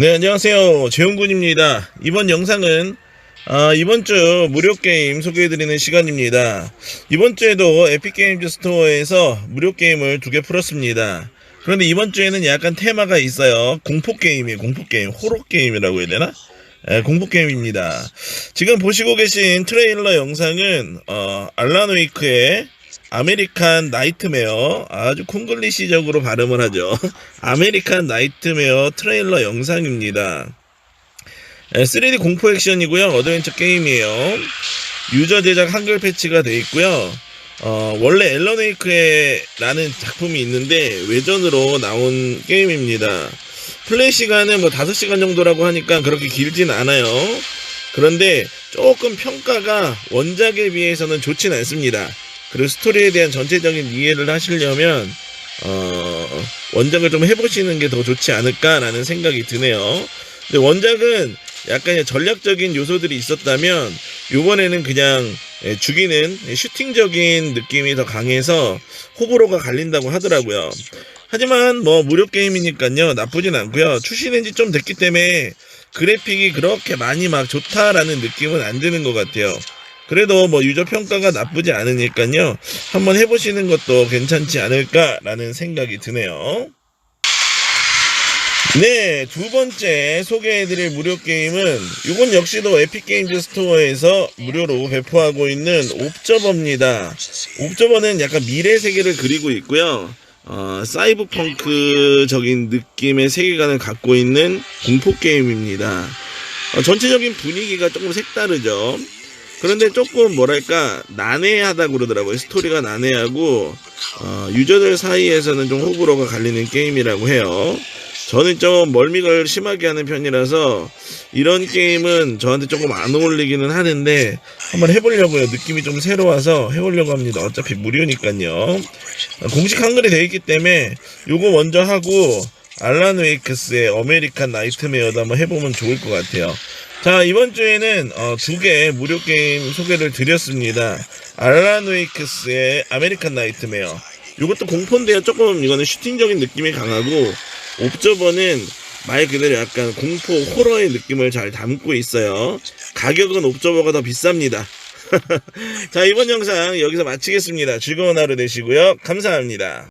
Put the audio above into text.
네, 안녕하세요. 재용군입니다. 이번 영상은 아, 이번 주 무료 게임 소개해드리는 시간입니다. 이번 주에도 에픽게임즈 스토어에서 무료 게임을 두 개 풀었습니다. 그런데 이번 주에는 약간 테마가 있어요. 공포 게임이에요. 공포 게임, 호러 게임이라고 해야 되나? 예, 공포 게임입니다. 지금 보시고 계신 트레일러 영상은 어, 알란 웨이크의 아메리칸 나이트메어 아주 콩글리시적으로 발음을 하죠. 아메리칸 나이트메어 트레일러 영상입니다. 에, 3D 공포 액션이고요. 어드벤처 게임이에요. 유저 제작 한글 패치가 돼 있고요. 어, 원래 앨런 웨이크라는 작품이 있는데 외전으로 나온 게임입니다. 플레이 시간은 뭐 5시간 정도라고 하니까 그렇게 길진 않아요. 그런데 조금 평가가 원작에 비해서는 좋진 않습니다. 그리고 스토리에 대한 전체적인 이해를 하시려면 어, 원작을 좀 해보시는 게 더 좋지 않을까라는 생각이 드네요. 근데 원작은 약간의 전략적인 요소들이 있었다면 이번에는 그냥 예, 죽이는 슈팅적인 느낌이 더 강해서 호불호가 갈린다고 하더라고요. 하지만 뭐 무료 게임이니까요 나쁘진 않고요. 출시된 지 좀 됐기 때문에 그래픽이 그렇게 많이 막 좋다라는 느낌은 안 드는 것 같아요. 그래도 뭐 유저 평가가 나쁘지 않으니까요. 한번 해보시는 것도 괜찮지 않을까라는 생각이 드네요. 네, 두 번째 소개해드릴 무료 게임은 이건 역시도 에픽게임즈 스토어에서 무료로 배포하고 있는 옵저버입니다. 옵저버는 약간 미래 세계를 그리고 있고요. 어, 사이버펑크적인 느낌의 세계관을 갖고 있는 공포 게임입니다. 어, 전체적인 분위기가 조금 색다르죠. 그런데 조금 뭐랄까 난해하다 그러더라고요. 스토리가 난해하고 어, 유저들 사이에서는 좀 호불호가 갈리는 게임이라고 해요. 저는 좀 멀미를 심하게 하는 편이라서 이런 게임은 저한테 조금 안 어울리기는 하는데 한번 해보려고요. 느낌이 좀 새로워서 해보려고 합니다. 어차피 무료니까요. 어, 공식 한글이 되어 있기 때문에 요거 먼저 하고 알란 웨이크스의 어메리칸 나이트메어도 한번 해보면 좋을 것 같아요. 자 이번 주에는 어, 두개 무료 게임 소개를 드렸습니다. 알란 웨이크스의 아메리칸 나이트메어. 이것도 공포인데요. 조금 이거는 슈팅적인 느낌이 강하고 옵저버는 말 그대로 약간 공포 호러의 느낌을 잘 담고 있어요. 가격은 옵저버가 더 비쌉니다. 자 이번 영상 여기서 마치겠습니다. 즐거운 하루 되시고요. 감사합니다.